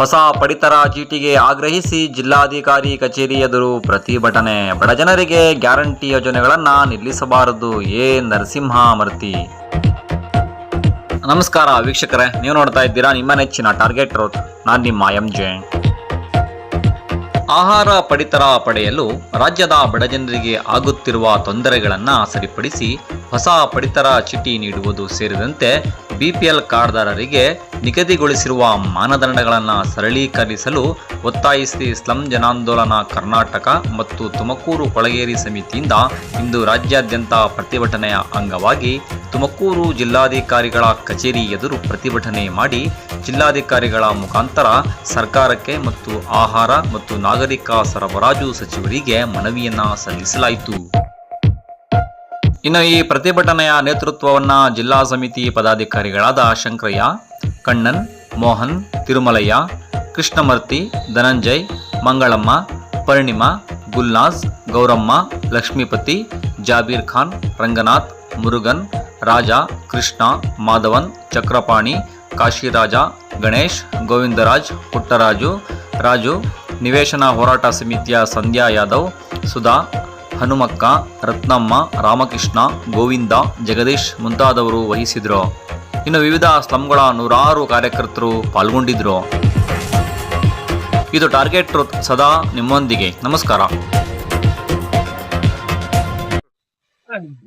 ಹೊಸ ಪಡಿತರ ಚೀಟಿಗೆ ಆಗ್ರಹಿಸಿ ಜಿಲ್ಲಾಧಿಕಾರಿ ಕಚೇರಿ ಎದುರು ಪ್ರತಿಭಟನೆ. ಬಡಜನರಿಗೆ ಗ್ಯಾರಂಟಿ ಯೋಜನೆಗಳನ್ನು ನಿಲ್ಲಿಸಬಾರದು ಎ. ನರಸಿಂಹಮೂರ್ತಿ. ನಮಸ್ಕಾರ ವೀಕ್ಷಕರೇ, ನೀವು ನೋಡ್ತಾ ಇದ್ದೀರಾ ನಿಮ್ಮ ನೆಚ್ಚಿನ ಟಾರ್ಗೆಟ್ ರೋಡ್. ನಾನು ನಿಮ್ಮ ಎಂ. ಜೆ. ಆಹಾರ ಪಡಿತರ ಪಡೆಯಲು ರಾಜ್ಯದ ಬಡಜನರಿಗೆ ಆಗುತ್ತಿರುವ ತೊಂದರೆಗಳನ್ನು ಸರಿಪಡಿಸಿ ಹೊಸ ಪಡಿತರ ಚೀಟಿ ನೀಡುವುದು ಸೇರಿದಂತೆ ಬಿಪಿಎಲ್ ಕಾರ್ಡ್ದಾರರಿಗೆ ನಿಗದಿಗೊಳಿಸಿರುವ ಮಾನದಂಡಗಳನ್ನು ಸರಳೀಕರಿಸಲು ಒತ್ತಾಯಿಸಿ ಸ್ಲಂ ಜನಾಂದೋಲನ ಕರ್ನಾಟಕ ಮತ್ತು ತುಮಕೂರು ಕೊಳಗೇರಿ ಸಮಿತಿಯಿಂದ ಇಂದು ರಾಜ್ಯಾದ್ಯಂತ ಪ್ರತಿಭಟನೆಯ ಅಂಗವಾಗಿ ತುಮಕೂರು ಜಿಲ್ಲಾಧಿಕಾರಿಗಳ ಕಚೇರಿ ಎದುರು ಪ್ರತಿಭಟನೆ ಮಾಡಿ ಜಿಲ್ಲಾಧಿಕಾರಿಗಳ ಮುಖಾಂತರ ಸರ್ಕಾರಕ್ಕೆ ಮತ್ತು ಆಹಾರ ಮತ್ತು ನಾಗರಿಕ ಸರಬರಾಜು ಸಚಿವರಿಗೆ ಮನವಿಯನ್ನು ಸಲ್ಲಿಸಲಾಯಿತು. ಇನ್ನು ಈ ಪ್ರತಿಭಟನೆಯ ನೇತೃತ್ವವನ್ನು ಜಿಲ್ಲಾ ಸಮಿತಿ ಪದಾಧಿಕಾರಿಗಳಾದ ಶಂಕರಯ್ಯ, ಕಣ್ಣನ್, ಮೋಹನ್, ತಿರುಮಲಯ್ಯ, ಕೃಷ್ಣಮೂರ್ತಿ, ಧನಂಜಯ್, ಮಂಗಳಮ್ಮ, ಪರ್ಣಿಮಾ, ಗುಲ್ನಾಜ್, ಗೌರಮ್ಮ, ಲಕ್ಷ್ಮೀಪತಿ, ಜಾಬೀರ್ ಖಾನ್, ರಂಗನಾಥ್, ಮುರುಗನ್, ರಾಜ, ಕೃಷ್ಣ, ಮಾಧವನ್, ಚಕ್ರಪಾಣಿ, ಕಾಶಿರಾಜ, ಗಣೇಶ್, ಗೋವಿಂದರಾಜ್, ಪುಟ್ಟರಾಜು, ರಾಜು, ನಿವೇಶನ ಹೋರಾಟ ಸಮಿತಿಯ ಸಂಧ್ಯಾ ಯಾದವ್, ಸುಧಾ ಹನುಮಕ್ಕ, ರತ್ನಮ್ಮ, ರಾಮಕೃಷ್ಣ, ಗೋವಿಂದ, ಜಗದೀಶ್ ಮುಂತಾದವರು ವಹಿಸಿದ್ರು. ಇನ್ನು ವಿವಿಧ ಸ್ಲಂಗಳ ನೂರಾರು ಕಾರ್ಯಕರ್ತರು ಪಾಲ್ಗೊಂಡಿದ್ರು. ಇದು ಟಾರ್ಗೆಟ್ ಟ್ರೂತ್ ಸದಾ ನಿಮ್ಮೊಂದಿಗೆ. ನಮಸ್ಕಾರ.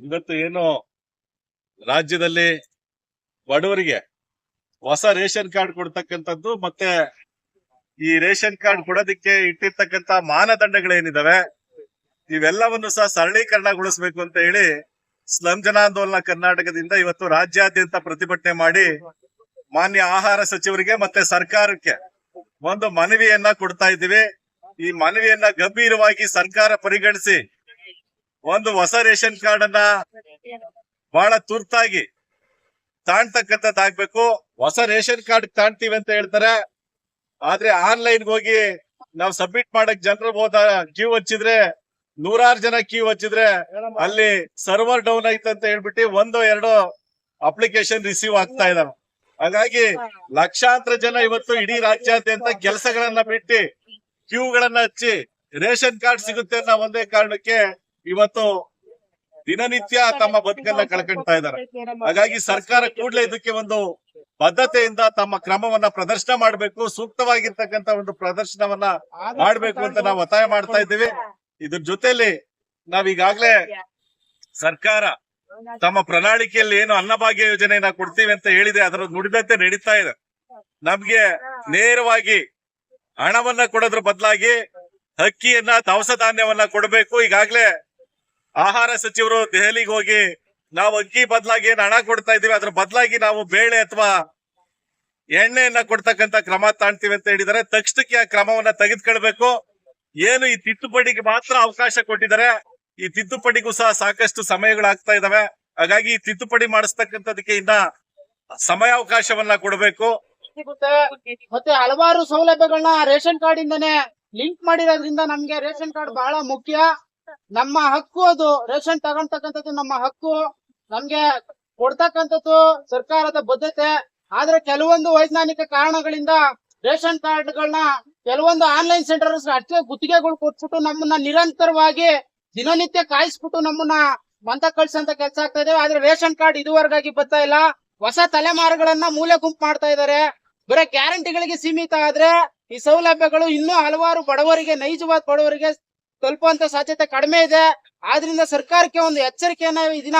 ಇವತ್ತು ಏನು ರಾಜ್ಯದಲ್ಲಿ ಬಡವರಿಗೆ ಹೊಸ ರೇಷನ್ ಕಾರ್ಡ್ ಕೊಡ್ತಕ್ಕಂಥದ್ದು ಮತ್ತೆ ಈ ರೇಷನ್ ಕಾರ್ಡ್ ಕೊಡೋದಿಕ್ಕೆ ಇಟ್ಟಿರ್ತಕ್ಕಂಥ ಮಾನದಂಡಗಳೇನಿದಾವೆ? ಇವೆಲ್ಲವನ್ನು ಸಹ ಸರಳೀಕರಣಗೊಳಿಸಬೇಕು ಅಂತ ಹೇಳಿ ಸ್ಲಂ ಜನಾಂದೋಲನ ಕರ್ನಾಟಕದಿಂದ ಇವತ್ತು ರಾಜ್ಯಾದ್ಯಂತ ಪ್ರತಿಭಟನೆ ಮಾಡಿ ಮಾನ್ಯ ಆಹಾರ ಸಚಿವರಿಗೆ ಮತ್ತೆ ಸರ್ಕಾರಕ್ಕೆ ಒಂದು ಮನವಿಯನ್ನ ಕೊಡ್ತಾ ಇದ್ದೀವಿ. ಈ ಮನವಿಯನ್ನ ಗಂಭೀರವಾಗಿ ಸರ್ಕಾರ ಪರಿಗಣಿಸಿ ಒಂದು ಹೊಸ ರೇಷನ್ ಕಾರ್ಡ್ ಅನ್ನ ಬಹಳ ತುರ್ತಾಗಿ ತಾಣ್ತಕ್ಕಂಥದ್ದಾಗ್ಬೇಕು ಹೊಸ ರೇಷನ್ ಕಾರ್ಡ್ ತಾಣ್ತೀವಿ ಅಂತ ಹೇಳ್ತಾರೆ. ಆದ್ರೆ ಆನ್ಲೈನ್ ಹೋಗಿ ನಾವು ಸಬ್ಮಿಟ್ ಮಾಡಕ್ ಜನರು ಹೋದ ಜೀವ ಹಚ್ಚಿದ್ರೆ ನೂರಾರು ಜನ ಕ್ಯೂ ಹಚ್ಚಿದ್ರೆ ಅಲ್ಲಿ ಸರ್ವರ್ ಡೌನ್ ಆಯ್ತು ಅಂತ ಹೇಳ್ಬಿಟ್ಟು ಒಂದು ಎರಡು ಅಪ್ಲಿಕೇಶನ್ ರಿಸೀವ್ ಆಗ್ತಾ ಇದಾವೆ. ಹಾಗಾಗಿ ಲಕ್ಷಾಂತರ ಜನ ಇವತ್ತು ಇಡೀ ರಾಜ್ಯಾದ್ಯಂತ ಕೆಲಸಗಳನ್ನ ಬಿಟ್ಟು ಕ್ಯೂಗಳನ್ನ ಹಚ್ಚಿ ರೇಷನ್ ಕಾರ್ಡ್ ಸಿಗುತ್ತೆ ಅನ್ನೋ ಒಂದೇ ಕಾರಣಕ್ಕೆ ಇವತ್ತು ದಿನನಿತ್ಯ ತಮ್ಮ ಬದುಕನ್ನ ಕಳ್ಕೊಂಡ್ತಾ ಇದ್ದಾರೆ. ಹಾಗಾಗಿ ಸರ್ಕಾರ ಕೂಡಲೇ ಇದಕ್ಕೆ ಒಂದು ಬದ್ಧತೆಯಿಂದ ತಮ್ಮ ಕ್ರಮವನ್ನ ಪ್ರದರ್ಶನ ಮಾಡಬೇಕು ಸೂಕ್ತವಾಗಿರ್ತಕ್ಕಂತ ಒಂದು ಪ್ರದರ್ಶನವನ್ನ ಮಾಡ್ಬೇಕು ಅಂತ ನಾವು ಒತ್ತಾಯ ಮಾಡ್ತಾ ಇದ್ದೀವಿ. ಇದ್ರ ಜೊತೆಲಿ ನಾವ್ ಈಗಾಗ್ಲೇ ಸರ್ಕಾರ ತಮ್ಮ ಪ್ರಣಾಳಿಕೆಯಲ್ಲಿ ಏನು ಅನ್ನಭಾಗ್ಯ ಯೋಜನೆಯನ್ನ ಕೊಡ್ತೀವಿ ಅಂತ ಹೇಳಿದೆ ಅದರ ನುಡಿದಂತೆ ನಡೀತಾ ಇದೆ. ನಮ್ಗೆ ನೇರವಾಗಿ ಹಣವನ್ನ ಕೊಡೋದ್ರ ಬದಲಾಗಿ ಅಕ್ಕಿಯನ್ನ ದವಸ ಧಾನ್ಯವನ್ನ ಕೊಡಬೇಕು. ಈಗಾಗ್ಲೇ ಆಹಾರ ಸಚಿವರು ದೆಹಲಿಗೆ ಹೋಗಿ ನಾವು ಅಕ್ಕಿ ಬದಲಾಗಿ ಏನ್ ಹಣ ಕೊಡ್ತಾ ಇದೀವಿ ಅದ್ರ ಬದಲಾಗಿ ನಾವು ಬೇಳೆ ಅಥವಾ ಎಣ್ಣೆಯನ್ನ ಕೊಡ್ತಕ್ಕಂತ ಕ್ರಮ ತಾಣ್ತೀವಿ ಅಂತ ಹೇಳಿದರೆ ತಕ್ಷಣಕ್ಕೆ ಆ ಕ್ರಮವನ್ನ ತೆಗೆದುಕೊಳ್ಬೇಕು. ಏನು ಈ ತಿದ್ದುಪಡಿಗೆ ಮಾತ್ರ ಅವಕಾಶ ಕೊಟ್ಟಿದ್ದಾರೆ. ಈ ತಿದ್ದುಪಡಿಗೂ ಸಹ ಸಾಕಷ್ಟು ಸಮಯಗಳಾಗ್ತಾ ಇದಾವೆ. ಹಾಗಾಗಿ ಈ ತಿದ್ದುಪಡಿ ಮಾಡಿಸ್ತಕ್ಕಂಥದಕ್ಕೆ ಇನ್ನ ಸಮಯಾವಕಾಶವನ್ನ ಕೊಡಬೇಕು. ಮತ್ತೆ ಹಲವಾರು ಸೌಲಭ್ಯಗಳನ್ನ ರೇಷನ್ ಕಾರ್ಡ್ ಇಂದಾನೆ ಲಿಂಕ್ ಮಾಡಿರೋದ್ರಿಂದ ನಮ್ಗೆ ರೇಷನ್ ಕಾರ್ಡ್ ಬಹಳ ಮುಖ್ಯ. ನಮ್ಮ ಹಕ್ಕು ಅದು. ರೇಷನ್ ತಗೊಂಡ್ತಕ್ಕಂಥದ್ದು ನಮ್ಮ ಹಕ್ಕು. ನಮ್ಗೆ ಕೊಡ್ತಕ್ಕಂಥದ್ದು ಸರ್ಕಾರದ ಬದ್ಧತೆ. ಆದ್ರೆ ಕೆಲವೊಂದು ವೈಜ್ಞಾನಿಕ ಕಾರಣಗಳಿಂದ ರೇಷನ್ ಕಾರ್ಡ್ಗಳನ್ನ ಕೆಲವೊಂದು ಆನ್ಲೈನ್ ಸೆಂಟರ್ಸ್ ಅಷ್ಟೇ ಗುತ್ತಿಗೆಗಳು ಕೊಟ್ಬಿಟ್ಟು ನಮ್ಮನ್ನ ನಿರಂತರವಾಗಿ ದಿನನಿತ್ಯ ಕಾಯಿಸ್ಬಿಟ್ಟು ನಮ್ಮನ್ನ ಮಂತ ಕಳ್ಸಂತ ಕೆಲಸ ಆಗ್ತಾ ಇದೆ. ಆದ್ರೆ ರೇಷನ್ ಕಾರ್ಡ್ ಇದುವರೆಗಾಗಿ ಬರ್ತಾ ಇಲ್ಲ. ಹೊಸ ತಲೆಮಾರುಗಳನ್ನ ಮೂಲೆ ಗುಂಪು ಮಾಡ್ತಾ ಇದ್ದಾರೆ ಬರೀ ಗ್ಯಾರಂಟಿಗಳಿಗೆ ಸೀಮಿತ ಆದ್ರೆ ಈ ಸೌಲಭ್ಯಗಳು ಇನ್ನೂ ಹಲವಾರು ಬಡವರಿಗೆ, ನೈಜವಾದ ಬಡವರಿಗೆ ತಲುಪುವಂತ ಸಾಧ್ಯತೆ ಕಡಿಮೆ ಇದೆ. ಆದ್ರಿಂದ ಸರ್ಕಾರಕ್ಕೆ ಒಂದು ಎಚ್ಚರಿಕೆಯನ್ನ ಈ ದಿನ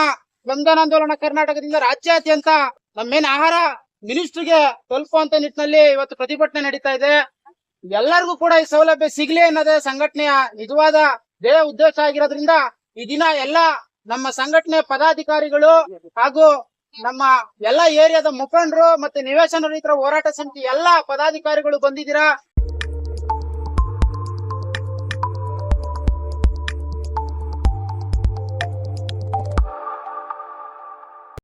ಕರ್ನಾಟಕದಿಂದ ರಾಜ್ಯಾದ್ಯಂತ ನಮ್ಮೇನ್ ಆಹಾರ ಮಿನಿಸ್ಟ್ರಿಗೆ ತಲುಪುವಂತ ನಿಟ್ಟಿನಲ್ಲಿ ಇವತ್ತು ಪ್ರತಿಭಟನೆ ನಡೀತಾ ಇದೆ. ಎಲ್ಲರಿಗೂ ಕೂಡ ಈ ಸೌಲಭ್ಯ ಸಿಗ್ಲಿ ಅನ್ನೋದೇ ಸಂಘಟನೆಯ ನಿಜವಾದ ಧ್ಯೇಯ ಉದ್ದೇಶ ಆಗಿರೋದ್ರಿಂದ ಈ ದಿನ ಎಲ್ಲ ನಮ್ಮ ಸಂಘಟನೆ ಪದಾಧಿಕಾರಿಗಳು ಹಾಗೂ ನಮ್ಮ ಎಲ್ಲಾ ಏರಿಯಾದ ಮುಖಂಡರು ಮತ್ತೆ ನಿವೇಶನ ರೈತರ ಹೋರಾಟ ಸಮಿತಿ ಎಲ್ಲಾ ಪದಾಧಿಕಾರಿಗಳು ಬಂದಿದ್ದೀರಾ?